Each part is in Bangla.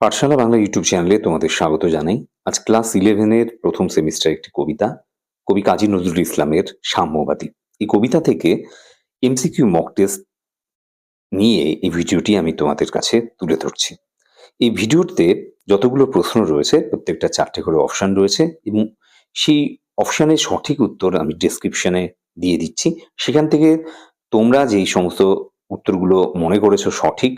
পাঠশালা বাংলা ইউটিউব চ্যানেলে তোমাদের স্বাগত জানাই। আজ ক্লাস ইলেভেনের প্রথম সেমিস্টার একটি কবিতা, কবি কাজী নজরুল ইসলামের সাম্যবাদী। এই কবিতা থেকে এমসিকিউ মক টেস্ট নিয়ে এই ভিডিওটি আমি তোমাদের কাছে তুলে ধরছি। এই ভিডিওতে যতগুলো প্রশ্ন রয়েছে, প্রত্যেকটা চারটে করে অপশান রয়েছে এবং সেই অপশানের সঠিক উত্তর আমি ডেসক্রিপশনে দিয়ে দিচ্ছি। সেখান থেকে তোমরা যেই সমস্ত উত্তরগুলো মনে করেছ সঠিক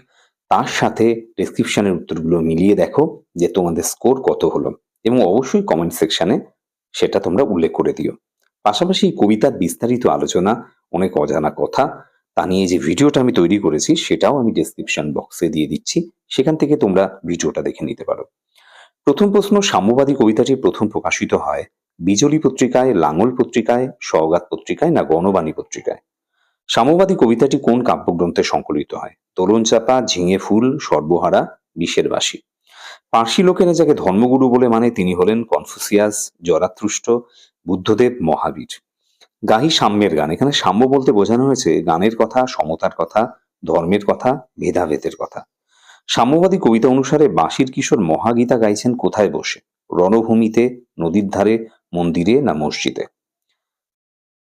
তার সাথে ডেসক্রিপশনের উত্তরগুলো মিলিয়ে দেখো যে তোমাদের স্কোর কত হলো এবং অবশ্যই কমেন্ট সেকশনে সেটা তোমরা উল্লেখ করে দিও। পাশাপাশি কবিতার বিস্তারিত আলোচনা, অনেক অজানা কথা তা নিয়ে যে ভিডিওটা আমি তৈরি করেছি সেটাও আমি ডেসক্রিপশন বক্সে দিয়ে দিচ্ছি। সেখান থেকে তোমরা ভিডিওটা দেখে নিতে পারো। প্রথম প্রশ্ন, সাম্যবাদী কবিতাটি প্রথম প্রকাশিত হয় বিজলি পত্রিকায়, লাঙল পত্রিকায়, সওগাত পত্রিকায় না গণবাণী পত্রিকায়? সাম্যবাদী কবিতাটি কোন কাব্যগ্রন্থে সংকলিত হয়? তরুণ চাপা ঝিঙে ফুল, সর্বহারা, বিষের বাসী পার্সি লোকেরা যাকে ধর্মগুরু বলে মানে তিনি হলেন কনফুসিয়াস জরাত্রুষ্ট বুদ্ধদেব, মহাবীর। গাহি সাম্যের গান। এখানে সাম্য বলতে বোঝানো হয়েছে গানের কথা, সমতার কথা, ধর্মের কথা, ভেদাভেদের কথা। সাম্যবাদী কবিতা অনুসারে বাঁশির কিশোর মহাগীতা গাইছেন কোথায় বসে? রণভূমিতে, নদীর ধারে, মন্দিরে না মসজিদে?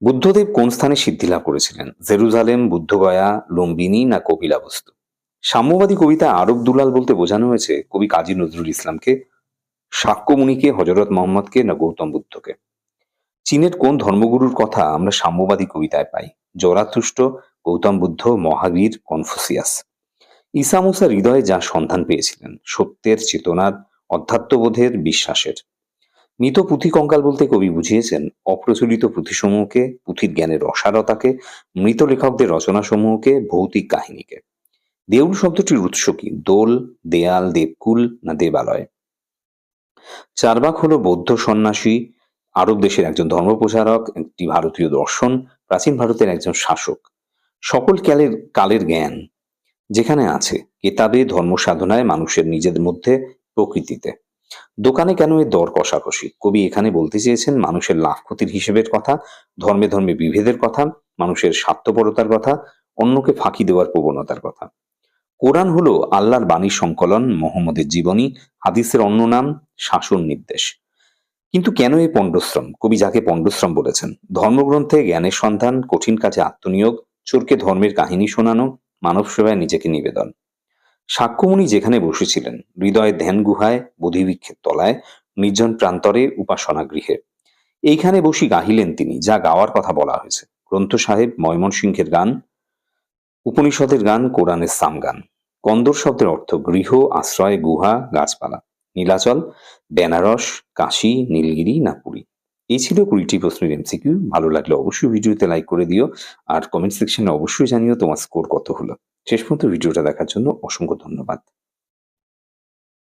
বুদ্ধদেব কোন স্থানে সিদ্ধি লাভ করেছিলেন? জেরুজালেম, বুদ্ধগয়া, লুম্বিনী না কপিলাবস্তু? সাম্যবাদী কবিতা আরব দুলাল বলতে বোঝানো হয়েছে কবি কাজী নজরুল ইসলামকে সাক্যমুনিকে হজরত মোহাম্মদকে না গৌতম বুদ্ধকে। চীনের কোন ধর্মগুরুর কথা আমরা সাম্যবাদী কবিতায় পাই? Zarathustra, Gautam Buddha, Mahavir, Confucius. ঈসা মুসা হৃদয়ে যা সন্ধান পেয়েছিলেন, সত্যের চেতনার, অধ্যাত্মবোধের, বিশ্বাসের। মৃত পুঁথি কঙ্কাল বলতে কবি বুঝিয়েছেন, অপ্রচলিত পুঁথিসমূহকে, পুঁথির জ্ঞানের অসারতাকে, মৃত লেখকদের রচনাসমূহকে, ভৌতিক কাহিনীকে। দেউল শব্দটির উৎস কি? দোল, দেয়াল, দেবকুল না দেবালয়? চারবাক হলো বৌদ্ধ সন্ন্যাসী, আরব দেশের একজন ধর্মপ্রচারক, একটি ভারতীয় দর্শন, প্রাচীন ভারতের একজন শাসক। সকল কালের কালের জ্ঞান যেখানে আছে, কেতাবে ধর্ম সাধনায় মানুষের নিজেদের মধ্যে প্রকৃতিতে। দোকানে কেন এর দর কষাকষি? কবি এখানে বলতে চেয়েছেন, মানুষের লাভ ক্ষতির হিসেবের কথা, ধর্মে ধর্মে বিভেদের কথা, মানুষের স্বার্থপরতার কথা, অন্যকে ফাঁকি দেওয়ার প্রবণতার কথা। কোরআন হলো আল্লাহর বাণী সংকলন, মোহাম্মদের জীবনী, হাদিসের অন্য নাম, শাসন নির্দেশ। কিন্তু কেন এই পণ্ডশ্রম? কবি যাকে পণ্ডশ্রম বলেছেন, ধর্মগ্রন্থে জ্ঞানের সন্ধান, কঠিন কাজে আত্মনিয়োগ, চোরকে ধর্মের কাহিনী শোনানো মানব সেবায় নিজেকে নিবেদন। সাক্ষ্যমুনি যেখানে বসেছিলেন হৃদয়ের ধ্যান গুহায়, বোধিবৃক্ষের তলায়, নির্জন প্রান্তরে উপাসনা গৃহে এইখানে বসি গাহিলেন তিনি, যা গাওয়ার কথা বলা হয়েছে। গ্রন্থ সাহেব ময়মনসিংহের গান, উপনিষদের গান, কোরআনের সাম গান। কন্দর শব্দের অর্থ গৃহ, আশ্রয়, গুহা, গাছপালা। নীলাচল, বেনারস, কাশী, নীলগিরি, না পুরী। এই ছিল কুড়িটি প্রশ্নের এমসিকিউ। ভালো লাগলে অবশ্যই ভিডিওতে লাইক করে দিও। আর কমেন্ট সেকশনে অবশ্যই জানিও তোমার স্কোর কত হলো। শেষ পর্যন্ত ভিডিওটা দেখার জন্য অসংখ্য ধন্যবাদ।